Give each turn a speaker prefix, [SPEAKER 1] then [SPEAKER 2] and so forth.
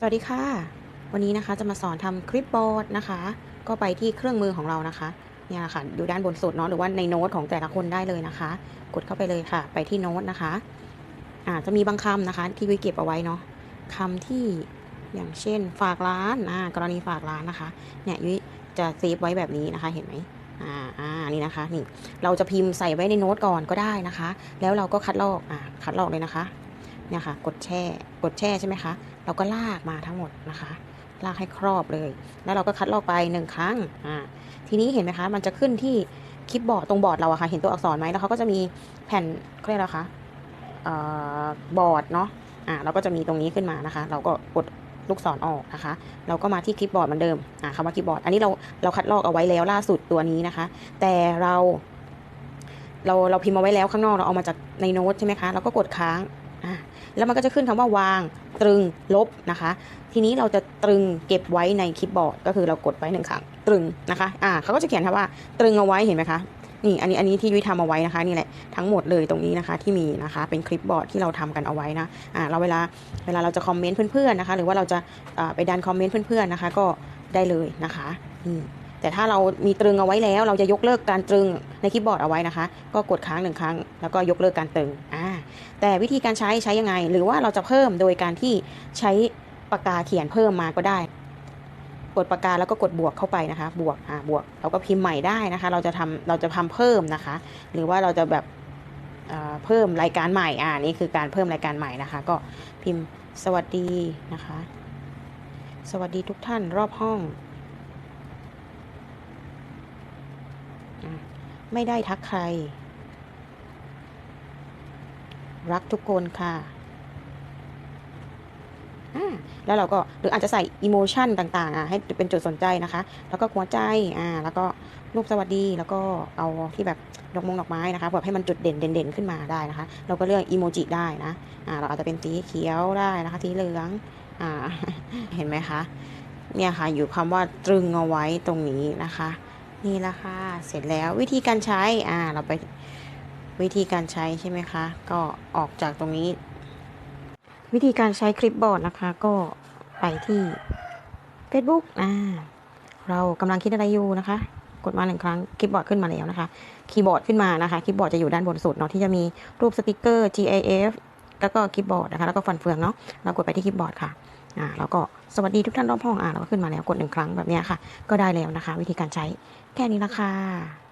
[SPEAKER 1] สวัสดีค่ะ วันนี้นะคะจะมาสอนทำคลิปบอร์ดนะคะ ก็ไปที่เครื่องมือของเรานะคะเนี่ยค่ะอยู่ด้านบนสุดเนาะหรือว่าในโน้ตของแต่ละคนได้เลยนะคะ กดเข้าไปเลยค่ะ ไปที่โน้ตนะคะอ่าจะมีบางคำนะคะ ที่วิเก็บเอาไว้เนาะคำที่อย่างเช่น ฝากร้านอ่ากรณีฝากร้านนะคะเนี่ยยุ้ยจะเซฟไว้แบบนี้นะคะเห็นไหมอ่าอ่านี่นะคะนี่เราจะพิมพ์ใส่ไว้ในโน้ตก่อนก็ได้นะคะ แล้วเราก็คัดลอกอ่าคัดลอกเลยนะคะ เนี่ยค่ะ กดแช่ กดแช่ใช่ไหมคะ เราก็ลากมาทั้งหมดนะคะ ลากให้ครอบเลย แล้วเราก็คัดลอกไปหนึ่งครั้ง อ่า ทีนี้เห็นไหมคะ มันจะขึ้นที่คลิปบอร์ดตรงบอร์ดเราอะค่ะ เห็นตัวอักษรไหมแล้วเขาก็จะมีแผ่นเขาเรียกอะไรคะเอ่อบอร์ดเนาะ อ่า เราก็จะมีตรงนี้ขึ้นมานะคะ เราก็กดลูกศรออกนะคะ เราก็มาที่คลิปบอร์ดเหมือนเดิม อ่าคำว่าคลิปบอร์ด อันนี้เราเราคัดลอกเอาไว้แล้วล่าสุดตัวนี้นะคะ แต่เรา เราเราพิมพ์เอาไว้แล้วข้างนอกเราเอามาจากในโน้ตใช่ไหมคะ เราก็กดค้าง แล้วมันก็จะขึ้นคำว่าวางตรึงลบนะคะ ทีนี้เราจะตรึงเก็บไว้ในคลิปบอร์ด ก็คือเรากดไว้หนึ่งครั้งตรึงนะคะอ่าเขาก็จะเขียนคำว่าตรึงเอาไว้เห็นไหมคะนี่อันนี้อันนี้ที่ยุ้ยทำเอาไว้นะคะนี่แหละทั้งหมดเลยตรงนี้นะคะที่มีนะคะเป็นคลิปบอร์ดที่เราทำกันเอาไว้นะอ่าเราเวลาเวลาเราจะคอมเมนต์เพื่อนๆนะคะ หรือว่าเราจะอ่าไปดันคอมเมนต์เพื่อนๆนะคะ ก็ได้เลยนะคะอืมแต่ถ้าเรามีตรึงเอาไว้แล้ว เราจะยกเลิกการตรึงในคลิปบอร์ดเอาไว้นะคะ ก็กดค้างหนึ่งครั้ง แล้วก็ยกเลิกการตรึงอ่า แต่วิธีการใช้ใช้ยังไง หรือว่าเราจะเพิ่มโดยการที่ใช้ปากกาเขียนเพิ่มมาก็ได้ กดปากกาแล้วก็กดบวกเข้าไปนะคะ บวกอ่าบวกเราก็พิมพ์ใหม่ได้นะคะ เราจะทำเราจะทำเพิ่มนะคะ หรือว่าเราจะแบบเพิ่มรายการใหม่อ่านี่คือการเพิ่มรายการใหม่นะคะ ก็พิมพ์สวัสดีนะคะ สวัสดีทุกท่านรอบห้องไม่ได้ทักใคร รักทุกคนค่ะอ่าแล้วเราก็หรืออาจจะใส่อิโมชันต่างๆอะให้เป็นจุดสนใจนะคะ แล้วก็หัวใจอ่าแล้วก็รูปสวัสดีแล้วก็เอาที่แบบดอกมงดอกไม้นะคะแบบให้มันจุดเด่นเด่นๆขึ้นมาได้นะคะ เราก็เลือกอีโมจิได้นะอ่าเราอาจจะเป็นสีเขียวได้นะคะสีเหลืองอ่าเห็นไหมคะเนี่ยค่ะอยู่คำว่าตรึงเอาไว้ตรงนี้นะคะ นี่ละค่ะเสร็จแล้ววิธีการใช้อ่าเราไป วิธีการใช้ใช่ไหมคะ ก็ออกจากตรงนี้ วิธีการใช้คลิปบอร์ดนะคะ ก็ไปที่ Facebook อ่าเรากำลังคิดอะไรอยู่นะคะ กดมาหนึ่งครั้งคลิปบอร์ดขึ้นมาแล้วนะคะ คีย์บอร์ดขึ้นมานะคะ คีย์บอร์ดจะอยู่ด้านบนสุดเนาะที่จะมีรูปสติกเกอร์ GIF แล้วก็คีย์บอร์ดนะคะ แล้วก็ฟันเฟืองเนาะ เรากดไปที่คีย์บอร์ดค่ะ อ่า แล้วก็สวัสดีทุกท่านรอบห้อง อ่า เราก็ขึ้นมาแล้ว กดหนึ่งครั้งแบบนี้ค่ะ ก็ได้แล้วนะคะ วิธีการใช้แค่นี้ละค่ะ